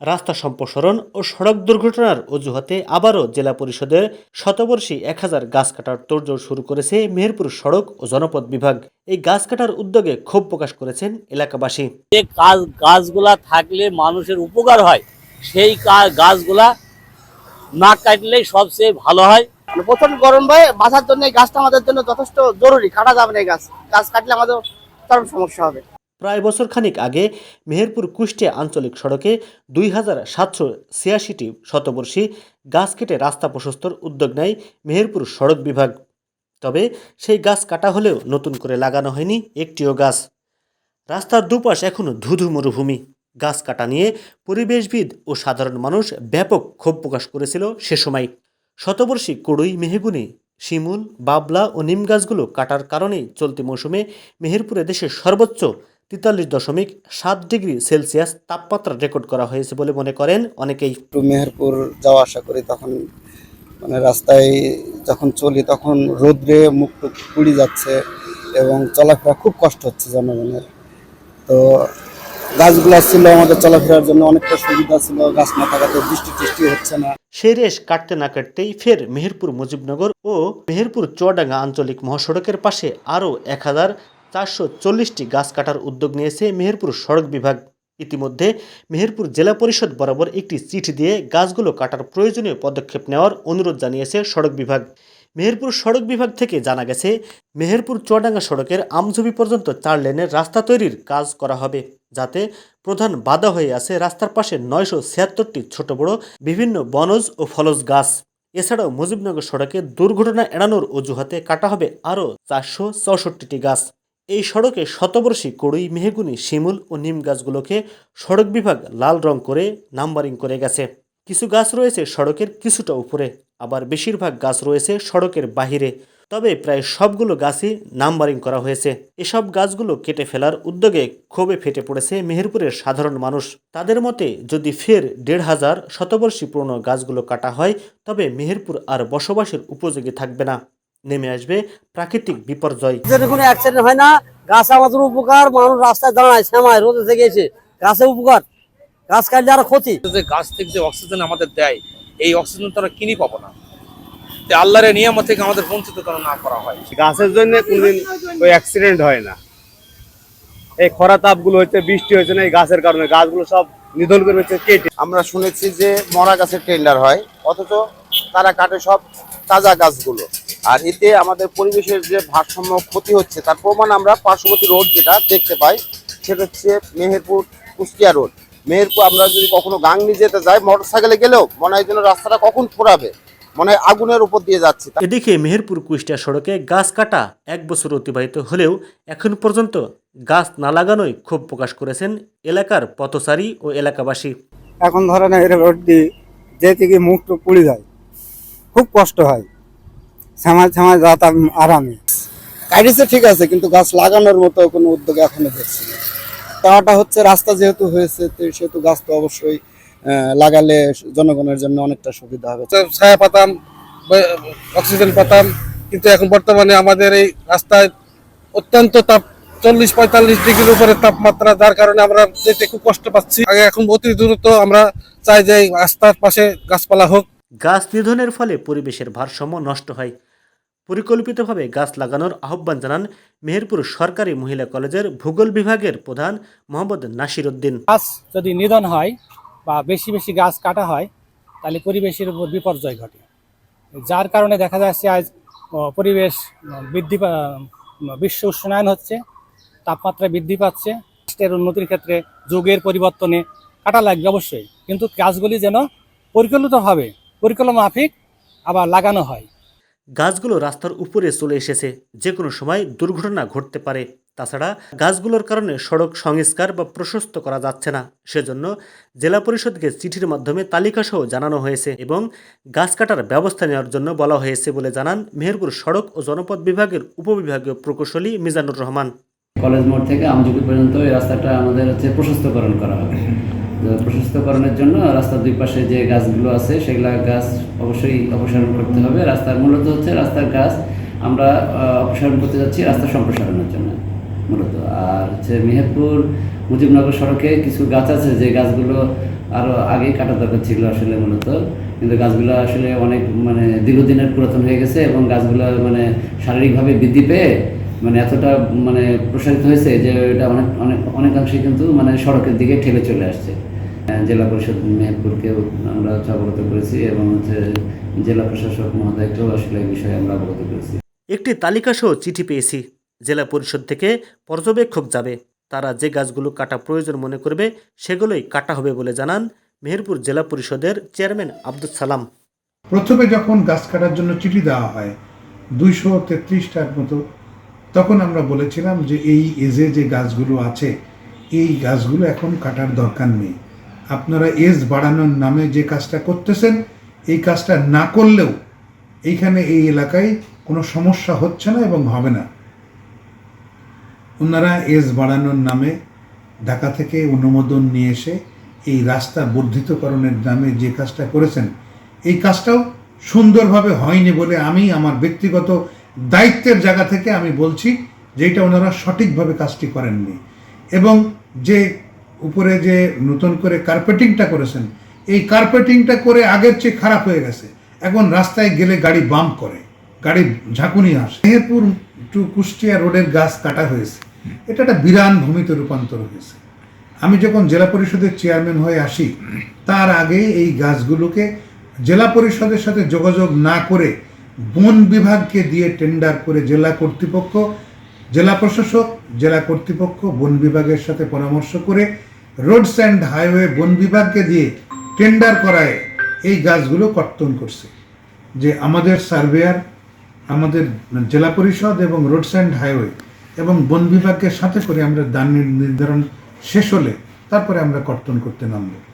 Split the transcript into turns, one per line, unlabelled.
রাস্তা সম্প্রসারণ ও সড়ক দুর্ঘটনার অজুহাতে আবারও জেলা পরিষদের শতবর্ষী এক হাজার গাছ কাটার তোড়জোড় শুরু করেছে মেহেরপুর সড়ক ও জনপদ বিভাগ। এই গাছ কাটার উদ্যোগে ক্ষোভ প্রকাশ করেছেন এলাকাবাসী।
যে কাজ গাছগুলা থাকলে মানুষের উপকার হয় সেই গাছগুলা না কাটলেই সবচেয়ে ভালো হয়।
মানে প্রচণ্ড গরম ভয়ে বাঁচার জন্য এই গাছটা আমাদের জন্য যথেষ্ট জরুরি কাটা যাবে না এই গাছ। গাছ কাটলে আমাদের চরম সমস্যা হবে।
প্রায় বছর খানিক আগে মেহেরপুর কুষ্টিয়া আঞ্চলিক সড়কে দুই হাজার সাতশো ছিয়াশিটি শতবর্ষী গাছ কেটে রাস্তা প্রশস্তর উদ্যোগ নেয় মেহেরপুর সড়ক বিভাগ। তবে সেই গাছ কাটা হলেও নতুন করে লাগানো হয়নি একটিও গাছ। রাস্তার দুপাশ এখনও ধুধু মরুভূমি। গাছ কাটা নিয়ে পরিবেশবিদ ও সাধারণ মানুষ ব্যাপক ক্ষোভ প্রকাশ করেছিল সে সময়। শতবর্ষী কড়ুই, মেহগুনি, শিমুল, বাবলা ও নিম গাছগুলো কাটার কারণেই চলতি মৌসুমে মেহেরপুরে দেশের সর্বোচ্চ তেতাল্লিশ দশমিক সাত ডিগ্রি সেলসিয়াস তাপমাত্রা রেকর্ড করা হয়েছে বলে মনে করেন অনেকেই।
একটু মেহেরপুর যাওয়া আসা করি তখন মানে রাস্তায় যখন চলি তখন রোদ্রে মুখ টুক পুড়ি যাচ্ছে এবং চলাফেরা খুব কষ্ট হচ্ছে জনগণের। তো গাছগুলো ছিল আমাদের চলাফেরার জন্য অনেকটা সুবিধা ছিল গাছ না থাকাতে বৃষ্টি টিষ্টি হচ্ছে না।
সেই রেশ কাটতে না কাটতেই ফের মেহেরপুর মুজিবনগর ও মেহেরপুর চুয়াডাঙ্গা আঞ্চলিক মহাসড়কের পাশে আরও এক হাজার চারশো চল্লিশটি গাছ কাটার উদ্যোগ নিয়েছে মেহেরপুর সড়ক বিভাগ। ইতিমধ্যে মেহেরপুর জেলা পরিষদ বরাবর একটি চিঠি দিয়ে গাছগুলো কাটার প্রয়োজনীয় পদক্ষেপ নেওয়ার অনুরোধ জানিয়েছে সড়ক বিভাগ। মেহেরপুর সড়ক বিভাগ থেকে জানা গেছে, মেহেরপুর চুয়াডাঙ্গা সড়কের আমঝুবি পর্যন্ত চার লেনের রাস্তা তৈরির কাজ করা হবে, যাতে প্রধান বাধা হয়ে আছে রাস্তার পাশে নয়শো ছিয়াত্তরটি ছোট বড় বিভিন্ন বনজ ও ফলজ গাছ। এছাড়াও মুজিবনগর সড়কে দুর্ঘটনা এড়ানোর অজুহাতে কাটা হবে আরও চারশো চৌষট্টিটি গাছ। এই সড়কে শতবর্ষী কড়ুই মেহগুনি, শিমুল ও নিম গাছগুলোকে সড়ক বিভাগ লাল রং করে নাম্বারিং করে গেছে। কিছু গাছ রয়েছে সড়কের কিছুটা উপরে, আবার বেশিরভাগ গাছ রয়েছে সড়কের বাহিরে। তবে প্রায় সবগুলো গাছই নাম্বারিং করা হয়েছে। এসব গাছগুলো কেটে ফেলার উদ্যোগে ক্ষোভে ফেটে পড়েছে মেহেরপুরের সাধারণ মানুষ। তাদের মতে, যদি ফের দেড় হাজার শতবর্ষী পুরনো গাছগুলো কাটা হয়, তবে মেহেরপুর আর বসবাসের উপযোগী থাকবে না। নেমে আসবে প্রাকৃতিক বিপর্যয়।
যদি কোনো অ্যাক্সিডেন্ট হয় না গাছ আমাদের উপকার মানুষ রাস্তায় দাঁড়ায় সেমায় রোদে থেকে এসে গাছে উপকার গাছ কাটলে আরও ক্ষতি।
যে গাছ থেকে যে অক্সিজেন আমাদের দেয় এই অক্সিজেন তারা কিনি পাবো না। তো আল্লাহর নিয়ামত থেকে আমাদের বঞ্চিত যেন না করা হয়?
গাছের জন্য কোনদিন ওই অ্যাক্সিডেন্ট হয় না। এই খরা তাপগুলো হচ্ছে বৃষ্টি হয়েছে না এই গাছের কারণে গাছগুলো সব নিধন করে হচ্ছে কেটে।
আমরা শুনেছি যে মরা গাছের টেন্ডার হয় অথচ তারা কাটে সব তাজা গাছগুলো। আর এতে আমাদের পরিবেশের যে ভারসাম্য ক্ষতি হচ্ছে তার প্রমাণ আমরা পার্শ্ববর্তী রোড যেটা দেখতে পাই সেটা হচ্ছে মেহেরপুর কুষ্টিয়া রোড। মেহেরপুর আমরা যদি কখনো গাংনি যেতে যাই মোটর সাইকেলে গেলেও মনে হয় যেন রাস্তাটা কখন ফোরাবে মনে হয় আগুনের উপর দিয়ে যাচ্ছে
এদিকে মেহেরপুর কুষ্টিয়া সড়কে গাছ কাটা এক বছর অতিবাহিত হলেও এখন পর্যন্ত গাছ না লাগানোই ক্ষোভ প্রকাশ করেছেন এলাকার পথচারী ও এলাকাবাসী।
এখন ধরেন এই রোড দিয়ে যেতে গিয়ে মুখ টুক পুড়ে যায় খুব কষ্ট হয়। সামাজ সামাজ যাতায়াত আরামে।
কাটিছে ঠিক আছে, কিন্তু গাছ লাগানোর মতো কোনো উদ্যোগ এখনও দেখছি না। তাওয়াটা হচ্ছে রাস্তা যেহেতু হয়েছে সেহেতু গাছ তো অবশ্যই লাগালে জনগণের জন্য অনেকটা সুবিধা হবে।
ছায়া পাতাম অক্সিজেন পাতাম, কিন্তু এখন বর্তমানে আমাদের এই রাস্তায় অত্যন্ত তাপ, চল্লিশ, পঁয়তাল্লিশ ডিগ্রির উপরে তাপমাত্রা, যার কারণে আমরা যেতে খুব কষ্ট পাচ্ছি। আগে এখন অতি দ্রুত আমরা চাই যে রাস্তার পাশে গাছপালা হোক
গাছ নিধনের ফলে পরিবেশের ভারসাম্য নষ্ট হয়। পরিকল্পিতভাবে গাছ লাগানোর আহ্বান জানান মেহেরপুর সরকারি মহিলা কলেজের ভূগোল বিভাগের প্রধান মোহাম্মদ নাসির উদ্দিন
গাছ যদি নিধন হয় বা বেশি বেশি গাছ কাটা হয়, তাহলে পরিবেশের উপর বিপর্যয় ঘটে। যার কারণে দেখা যাচ্ছে আজ পরিবেশ বৃদ্ধি বিশ্ব উষ্ণায়ন হচ্ছে, তাপমাত্রা বৃদ্ধি পাচ্ছে। রাষ্ট্রের উন্নতির ক্ষেত্রে যুগের পরিবর্তনে কাটা লাগবে অবশ্যই। কিন্তু গাছগুলি যেন পরিকল্পিতভাবে পরিকল্পনা মাফিক আবার লাগানো হয়।
গাছগুলো রাস্তার উপরে চলে এসেছে যে কোনো সময় দুর্ঘটনা ঘটতে পারে। তাছাড়া গাছগুলোর কারণে সড়ক সংস্কার বা প্রশস্ত করা যাচ্ছে না। সেজন্য জেলা পরিষদকে চিঠির মাধ্যমে তালিকাসহ জানানো হয়েছে এবং গাছ কাটার ব্যবস্থা নেওয়ার জন্য বলা হয়েছে বলে জানান মেহেরপুর সড়ক ও জনপদ বিভাগের উপবিভাগীয় প্রকৌশলী মিজানুর রহমান।
কলেজ মোড় থেকে আমজুকি পর্যন্ত এই রাস্তাটা আমাদের হচ্ছে প্রশস্তকরণ করা হবে। প্রশস্তকরণের জন্য রাস্তার দুই পাশে যে গাছগুলো আছে, সেগুলা গাছ অবশ্যই অপসারণ করতে হবে। রাস্তার মূলত হচ্ছে রাস্তার গাছ। আমরা অপসারণ করতে যাচ্ছি রাস্তা সম্প্রসারণের জন্য মূলত। আর হচ্ছে মেহেরপুর মুজিবনগর সড়কে কিছু গাছ আছে যে গাছগুলো আরও আগে কাটা দরকার ছিল আসলে মূলত। কিন্তু গাছগুলো আসলে অনেক মানে দীর্ঘদিনের পুরাতন হয়ে গেছে এবং গাছগুলো মানে শারীরিকভাবে বৃদ্ধি পেয়ে মানে এতটা মানে প্রসারিত হয়েছে যে এটা অনেক অনেক, অনেকাংশে কিন্তু মানে সড়কের দিকে ঠেলে চলে আসছে। জেলা পরিষদ মেহেরপুরকেও আমরা হচ্ছে অবগত করেছি এবং হচ্ছে জেলা প্রশাসক মহোদয়কেও আসলে এই বিষয়ে আমরা অবগত করেছি।
একটি তালিকাসহ চিঠি পেয়েছি। জেলা পরিষদ থেকে পর্যবেক্ষক যাবে। তারা যে গাছগুলো কাটা প্রয়োজন মনে করবে সেগুলোই কাটা হবে বলে জানান মেহেরপুর জেলা পরিষদের চেয়ারম্যান আব্দুল সালাম।
প্রথমে যখন গাছ কাটার জন্য চিঠি দেওয়া হয় দুইশো তেত্রিশটার মতো তখন আমরা বলেছিলাম যে এই এজে যে গাছগুলো আছে এই গাছগুলো এখন কাটার দরকার নেই। আপনারা এজ বাড়ানোর নামে যে কাজটা করতেছেন, এই কাজটা না করলেও এইখানে এই এলাকায় কোনো সমস্যা হচ্ছে না এবং হবে না। ওনারা এজ বাড়ানোর নামে ঢাকা থেকে অনুমোদন নিয়ে এসে এই রাস্তা বর্ধিতকরণের নামে যে কাজটা করেছেন, এই কাজটাও সুন্দরভাবে হয়নি বলে আমি আমার ব্যক্তিগত দায়িত্বের জায়গা থেকে আমি বলছি যে এটা ওনারা সঠিকভাবে কাজটি করেননি। এবং যে উপরে যে নতুন করে কার্পেটিংটা করেছেন, এই কার্পেটিংটা করে আগের চেয়ে খারাপ হয়ে গেছে। এখন রাস্তায় গেলে গাড়ি বাম করে, গাড়ি ঝাঁকুনি আসে। মেহেরপুর টু কুষ্টিয়া রোডের গাছ কাটা হয়েছে। এটা একটা বিরান ভূমিতে রূপান্তর হয়েছে। আমি যখন জেলা পরিষদের চেয়ারম্যান হয়ে আসি, তার আগে এই গাছগুলোকে জেলা পরিষদের সাথে যোগাযোগ না করে বন বিভাগকে দিয়ে টেন্ডার করে জেলা কর্তৃপক্ষ, জেলা প্রশাসক, জেলা কর্তৃপক্ষ বন বিভাগের সাথে পরামর্শ করে রোডস অ্যান্ড হাইওয়ে বন বিভাগকে দিয়ে টেন্ডার করায় এই গাছগুলো কর্তন করছে। যে আমাদের সার্ভেয়ার, আমাদের জেলা পরিষদ এবং রোডস অ্যান্ড হাইওয়ে এবং বন বিভাগকে সাথে করে আমরা দান নির্ধারণ শেষ হলে তারপরে আমরা কর্তন করতে নামবো।